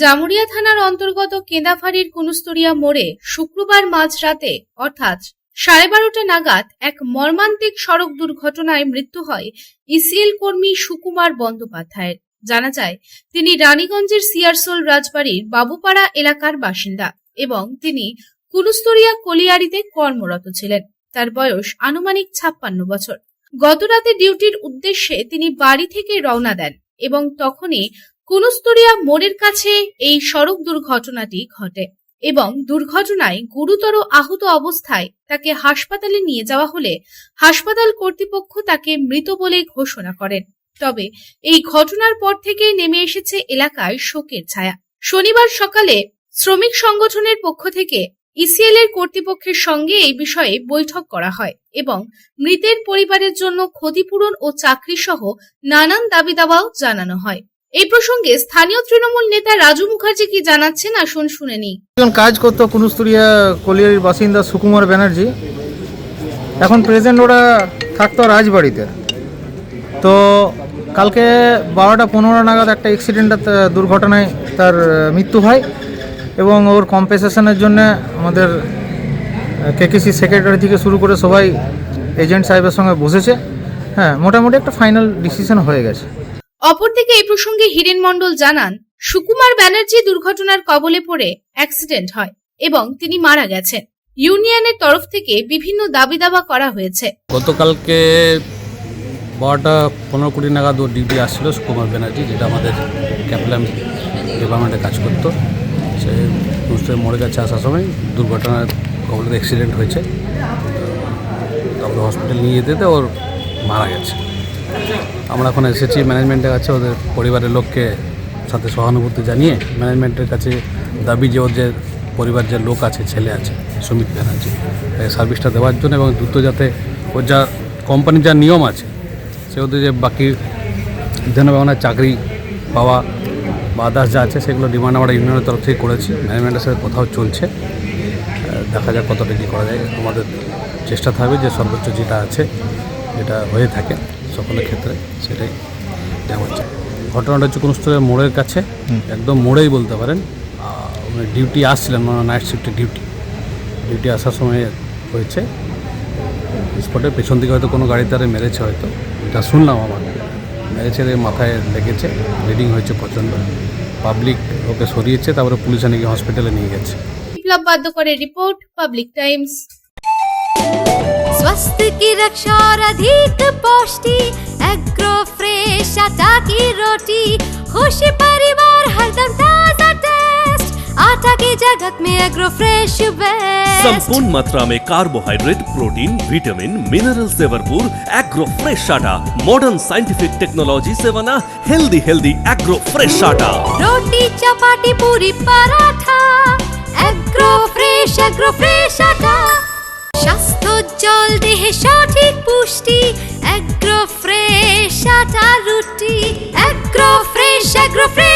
জামুরিয়া থানার অন্তর্গত কেঁদাফাড়ির কুনুস্তরিয়া মোড়ে শুক্রবার মাঝরাতে, অর্থাৎ সাড়ে বারোটা নাগাদ, এক মর্মান্তিক সড়ক দুর্ঘটনায় মৃত্যু হয় ইসিএল কর্মী সুকুমার বন্দ্যোপাধ্যায়ের। জানা যায়, তিনি রানীগঞ্জের সিয়ারসোল রাজবাড়ির বাবুপাড়া এলাকার বাসিন্দা এবং তিনি কুনুস্তরিয়া কলিয়ারিতে কর্মরত ছিলেন। তার বয়স আনুমানিক ছাপ্পান্ন বছর। গতরাতে ডিউটির উদ্দেশ্যে তিনি বাড়ি থেকে রওনা দেন এবং তখনই কুনুস্তরিয়া মোড়ের কাছে এই সড়ক দুর্ঘটনাটি ঘটে এবং দুর্ঘটনায় গুরুতর আহত অবস্থায় তাকে হাসপাতালে নিয়ে যাওয়া হলে হাসপাতাল কর্তৃপক্ষ তাকে মৃত বলে ঘোষণা করেন। তবে এই ঘটনার পর থেকেই নেমে এসেছে এলাকায় শোকের ছায়া। শনিবার সকালে শ্রমিক সংগঠনের পক্ষ থেকে ইসিএল এর কর্তৃপক্ষের সঙ্গে এই বিষয়ে বৈঠক করা হয় এবং মৃতের পরিবারের জন্য ক্ষতিপূরণ ও চাকরি সহ নানান দাবি দাবাও জানানো হয়। এই প্রসঙ্গে স্থানীয় তৃণমূল নেতা রাজু মুখার্জি কি জানাচ্ছেন? আসুন শুনে নিই। একজন কাজ করতো কুনুস্তুরিয়া কলিয়ারির বাসিন্দা সুকুমার ব্যানার্জি। এখন প্রেজেন্ট ওরা থাকতো রাজবাড়িতে। তো কালকে বারোটা পনেরো নাগাদ একটা অ্যাক্সিডেন্ট দুর্ঘটনায় তার মৃত্যু হয় এবং ওর কম্পেসেশনের জন্য আমাদের কেকেসি সেক্রেটারি থেকে শুরু করে সবাই এজেন্ট সাহেবের সঙ্গে বসেছে। হ্যাঁ মোটামুটি একটা ফাইনাল ডিসিশন হয়ে গেছে। অপরদিকে এই প্রসঙ্গে হিরেন মণ্ডল জানান, সুকুমার ব্যানার্জি দুর্ঘটনার কবলে পড়ে অ্যাক্সিডেন্ট হয় এবং তিনি মারা গেছেন। ইউনিয়নের তরফ থেকে বিভিন্ন দাবি দাবা করা হয়েছে। গতকালকে বারোটা পনেরো কোটি নাগাদ ওর ডিউটি আসছিল সুকুমার ব্যানার্জি, যেটা আমাদের ক্যাপ্টেন ডিপার্টমেন্টে কাজ করতো। সে কুষ্টের মোড়ে কাছে আসার সময়, দুর্ঘটনার কবলে অ্যাক্সিডেন্ট হয়েছে। তারপরে হসপিটাল নিয়ে যেতে ওর মারা গেছে। আমরা এখন এসেছি ম্যানেজমেন্টের কাছে, ওদের পরিবারের লোককে সাথে সহানুভূতি জানিয়ে ম্যানেজমেন্টের কাছে দাবি যে ওর যে পরিবার যে লোক আছে, ছেলে আছে, সুমিত ব্যানার্জি সার্ভিসটা দেওয়ার জন্য এবং দ্রুত যাতে ওর যা কোম্পানির যা নিয়ম আছে, সে ওদের যে বাকি যেন ওনার চাকরি পাওয়া বা আদার্স যা আছে, সেগুলো ডিমান্ড আমরা ইউনিয়নের তরফ থেকে করেছি। ম্যানেজমেন্টের সাথে কোথাও চলছে দেখা যাক কতটা কী করা যায়। আমাদের চেষ্টা থাকবে যে সর্বোচ্চ যেটা আছে যেটা হয়ে থাকে সকলের ক্ষেত্রে সেটাই দেওয়া হচ্ছে। ঘটনাটা হচ্ছে কোনো স্তরের মোড়ের কাছে একদম মোড়েই বলতে পারেন। উনি ডিউটি আসছিলেন মানে নাইট শিফটে ডিউটি ডিউটি আসার সময় হয়েছে। স্পটের পেছন দিকে হয়তো কোনো গাড়ি তারে মেরেছে হয়তো। এটা শুনলাম আমার। মেরেছে মাথায় লেগেছে ব্লিডিং হয়েছে প্রচণ্ড। পাবলিক ওকে সরিয়েছে তারপরে পুলিশ এনে গিয়ে হসপিটালে নিয়ে গেছে। বিপ্লব বাদ্যকরের রিপোর্ট পাবলিক টাইমস स्वास्थ्य की रक्षा और अधिक पौष्टि एग्रो फ्रेश आटा की रोटी खुशी परिवार हरदम ताज़ा टेस्ट आटा की जगत में एग्रो फ्रेश बेस्ट संपूर्ण मात्रा में कार्बोहाइड्रेट प्रोटीन विटामिन मिनरल से भरपूर एग्रो फ्रेश आटा मॉडर्न साइंटिफिक टेक्नोलॉजी से बना हेल्दी हेल्दी एग्रो फ्रेश आटा। रोटी chapati puri paratha Agro Fresh Agro Fresh आटा। জল দেহে সঠিক পুষ্টি এগ্রো ফ্রেশ আটা রুটি এগ্রো ফ্রেশ এগ্রো ফ্রেশ